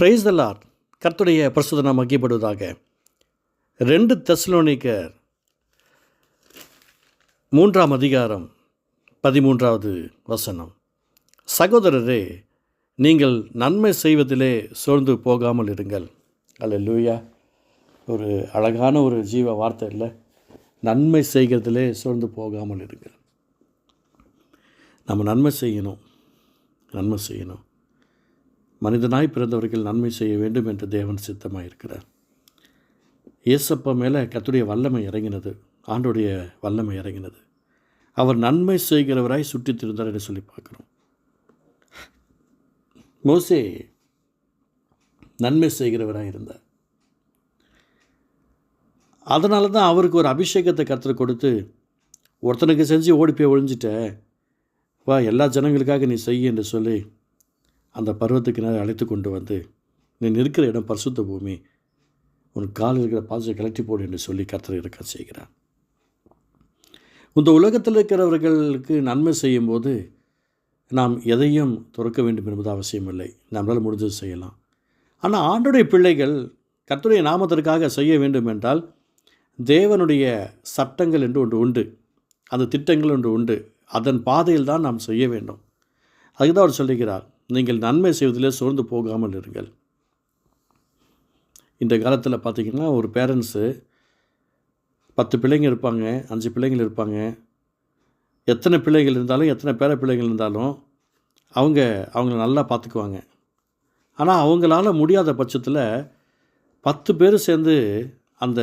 Praise the Lord கர்த்தருடைய பிரசுத நாம் மகிப்படுவதாக ரெண்டு தெஸ்லோனிக்கர் மூன்றாம் அதிகாரம் பதிமூன்றாவது வசனம். சகோதரரே நீங்கள் நன்மை செய்வதிலே சோர்ந்து போகாமல் இருங்கள். அல்ல லூயா ஒரு அழகான ஒரு ஜீவ வார்த்தை இல்லை. நன்மை செய்கிறதிலே சோர்ந்து போகாமல் இருங்கள். நம்ம நன்மை செய்யணும். நன்மை செய்யணும். மனிதனாய் பிறந்தவர்கள் நன்மை செய்ய வேண்டும் என்று தேவன் சித்தமாக இருக்கிறார் இயேசப்பா மேலே கத்துடைய வல்லமை இறங்கினது. ஆண்டுடைய வல்லமை இறங்கினது. அவர் நன்மை செய்கிறவராய் சுற்றித் திருந்தார் என்று சொல்லி பார்க்குறோம். மோசே நன்மை செய்கிறவராக இருந்தார். அதனால தான் அவருக்கு ஒரு அபிஷேகத்தை கற்றுக் கொடுத்து ஒருத்தனுக்கு செஞ்சு ஓடி போய் ஒழிஞ்சிட்ட வா எல்லா ஜனங்களுக்காக நீ செய்ய என்று சொல்லி அந்த பருவத்துக்கு நேரம் அழைத்து கொண்டு வந்து நீ நிற்கிற இடம் பரிசுத்த பூமி உன் கால் இருக்கிற பாசத்தை கலட்டி போடு என்று சொல்லி கர்த்தர் இருக்க செய்கிறார். இந்த உலகத்தில் இருக்கிறவர்களுக்கு நன்மை செய்யும்போது நாம் எதையும் துறக்க வேண்டும் என்பது அவசியம் இல்லை. நம்மளால் முடிஞ்சது செய்யலாம். ஆனால் ஆண்டுடைய பிள்ளைகள் கர்த்தருடைய நாமத்திற்காக செய்ய வேண்டும் என்றால் தேவனுடைய சட்டங்கள் என்று ஒன்று உண்டு. அந்த திட்டங்கள் ஒன்று உண்டு. அதன் பாதையில் தான் நாம் செய்ய வேண்டும். அதுக்கு தான் அவர் சொல்லுகிறார் நீங்கள் நன்மை செய்வதிலே சோர்ந்து போகாமல் இருங்கள். இந்த காலத்தில் பார்த்திங்கன்னா ஒரு பேரண்ட்ஸு பத்து பிள்ளைங்க இருப்பாங்க அஞ்சு பிள்ளைங்கள் இருப்பாங்க. எத்தனை பிள்ளைகள் இருந்தாலும் எத்தனை பேர பிள்ளைகள் இருந்தாலும் அவங்க அவங்கள நல்லா பார்த்துக்குவாங்க ஆனால் அவங்களால முடியாத பட்சத்தில் பத்து பேர் சேர்ந்து அந்த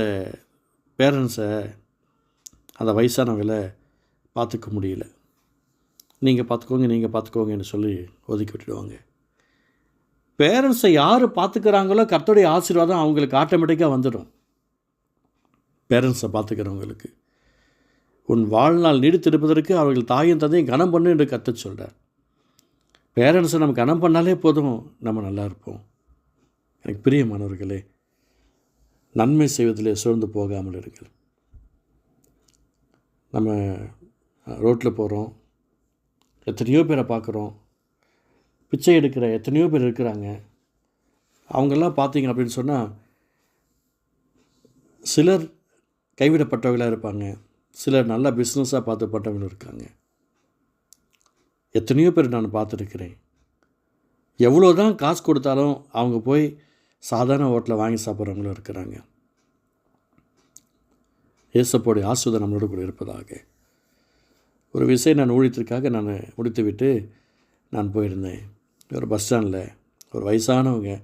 பேரண்ட்ஸை அந்த வயசானவங்களை பார்த்துக்க முடியல. நீங்கள் பார்த்துக்கோங்க நீங்கள் பார்த்துக்கோங்கன்னு சொல்லி ஒதுக்கி விட்டுடுவாங்க. பேரண்ட்ஸை யார் பார்த்துக்கிறாங்களோ கர்த்தருடைய ஆசீர்வாதம் அவங்களுக்கு ஆட்டோமேட்டிக்காக வந்துடும். பேரண்ட்ஸை பார்த்துக்கிறவங்களுக்கு. உன் வாழ்நாள் நீடித்திருப்பதற்கு அவர்கள் தாயும் தந்தையும் கனம் பண்ணு என்று கற்று சொல்கிறார் பேரண்ட்ஸை நம்ம கனம் பண்ணாலே போதும் நம்ம நல்லா இருப்போம். எனக்கு பிரியமானவர்களே நன்மை செய்வதிலே சோர்ந்து போகாமல் இருங்கள். நம்ம ரோட்டில் போகிறோம் எத்தனையோ பேரை பார்க்குறோம். பிச்சை எடுக்கிற எத்தனையோ பேர் இருக்கிறாங்க. அவங்கெல்லாம் பார்த்தீங்க அப்படின்னு சொன்னால் சிலர் கைவிடப்பட்டவர்களாக இருப்பாங்க. சிலர் நல்லா பிஸ்னஸாக பார்த்துப்பட்டவங்களும் இருக்காங்க. எத்தனையோ பேர் நான் பார்த்துருக்கிறேன். எவ்வளோ தான் காசு கொடுத்தாலும் அவங்க போய் சாதாரண ஹோட்டலில் வாங்கி சாப்பிட்றவங்களும் இருக்கிறாங்க. ஏசப்போடைய ஆசுதம் நம்மளோட கூட இருப்பதாக. ஒரு விசை நான் ஊழியத்திற்காக நான் முடித்துவிட்டு நான் போயிருந்தேன். ஒரு பஸ் ஸ்டாண்டில். ஒரு வயசானவங்க.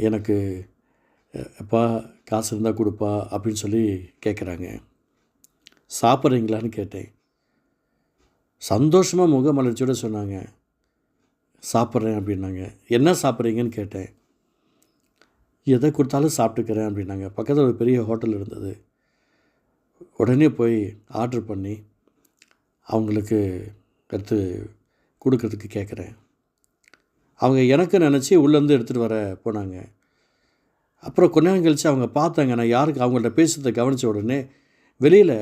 எனக்கு எப்பா காசு இருந்தால் கொடுப்பா அப்படின்னு சொல்லி கேட்குறாங்க. சாப்பிட்றீங்களான்னு கேட்டேன். சந்தோஷமாக முகமலர்ச்சியோடு சொன்னாங்க. சாப்பிட்றேன் அப்படின்னாங்க. என்ன சாப்பிட்றீங்கன்னு கேட்டேன். எதை கொடுத்தாலும் சாப்பிட்டுக்கிறேன் அப்படின்னாங்க. பக்கத்தில் ஒரு பெரிய ஹோட்டல் இருந்தது. உடனே போய் ஆர்டர் பண்ணி அவங்களுக்கு எடுத்து கொடுக்கறதுக்கு கேட்குறேன். அவங்க எனக்கு நினச்சி உள்ளேருந்து எடுத்துகிட்டு வர போனாங்க. அப்புறம் கொஞ்ச நேரம் கழித்து அவங்க பார்த்தாங்க நான் யாருக்கு அவங்கள்ட்ட பேசுகிறத கவனித்த உடனே வெளியில்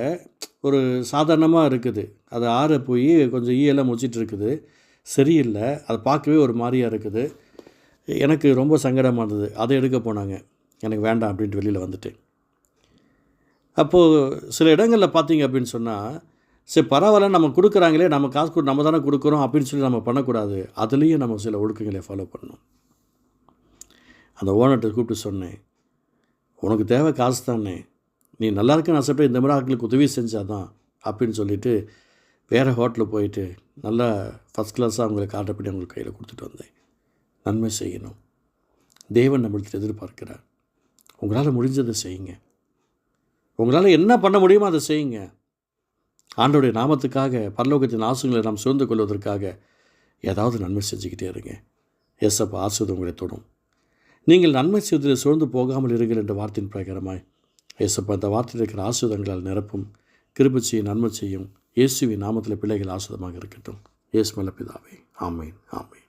ஒரு சாதாரணமாக இருக்குது. அது ஆற போய் கொஞ்சம் ஈயெல்லாம் முடிச்சிட்டு இருக்குது. சரியில்லை அதை பார்க்கவே ஒரு மாதிரியாக இருக்குது. எனக்கு ரொம்ப சங்கடமாக இருந்தது. அதை எடுக்க போனாங்க. எனக்கு வேண்டாம் அப்படின்ட்டு வெளியில் வந்துட்டு அப்போது சில இடங்களில் பார்த்தீங்க அப்படின்னு சொன்னால் சரி பரவாயில்ல நம்ம கொடுக்குறாங்களே நம்ம காசு கொடு நம்ம தானே கொடுக்குறோம் அப்படின்னு சொல்லி நம்ம பண்ணக்கூடாது. அதுலேயும் நம்ம சில ஒழுக்கங்களை ஃபாலோ பண்ணணும். அந்த ஓனர்கிட்ட கூப்பிட்டு சொன்னேன் உனக்கு தேவை காசு தானே. நீ நல்லா இருக்குன்னு ஆசைப்பட்டு இந்த மாதிரி ஆட்களுக்கு உதவி செஞ்சால் தான் அப்படின்னு சொல்லிவிட்டு வேறு ஹோட்டலில் போயிட்டு நல்லா ஃபஸ்ட் கிளாஸாக அவங்களுக்கு ஆர்டர் பண்ணி அவங்களுக்கு கையில் கொடுத்துட்டு வந்தேன். நன்மை செய்யணும். தேவன் நம்மளுக்கு எதிர்பார்க்கிறார். உங்களால் முடிஞ்சதை செய்யுங்க. உங்களால் என்ன பண்ண முடியுமோ அதை செய்யுங்க. ஆண்டோடைய நாமத்துக்காக பரலோகத்தின் ஆசுங்களை நாம் சுதந்து கொள்வதற்காக ஏதாவது நன்மை செஞ்சுக்கிட்டே இருங்க. எஸ்அப் ஆசுவது உங்களை தொடும். நீங்கள் நன்மை செய்வதில் சூழ்ந்து போகாமல் இருங்கள் என்ற வார்த்தையின் பிரகாரமாய் ஏசப்பா அந்த வார்த்தையில் இருக்கிற ஆசுதங்களால் நிரப்பும் கிருப செய்யும் நன்மை செய்யும் இயேசுவின் நாமத்தில் பிள்ளைகள் ஆசுதமாக இருக்கட்டும். இயேசு மல்ல ஆமேன் ஆமேன்.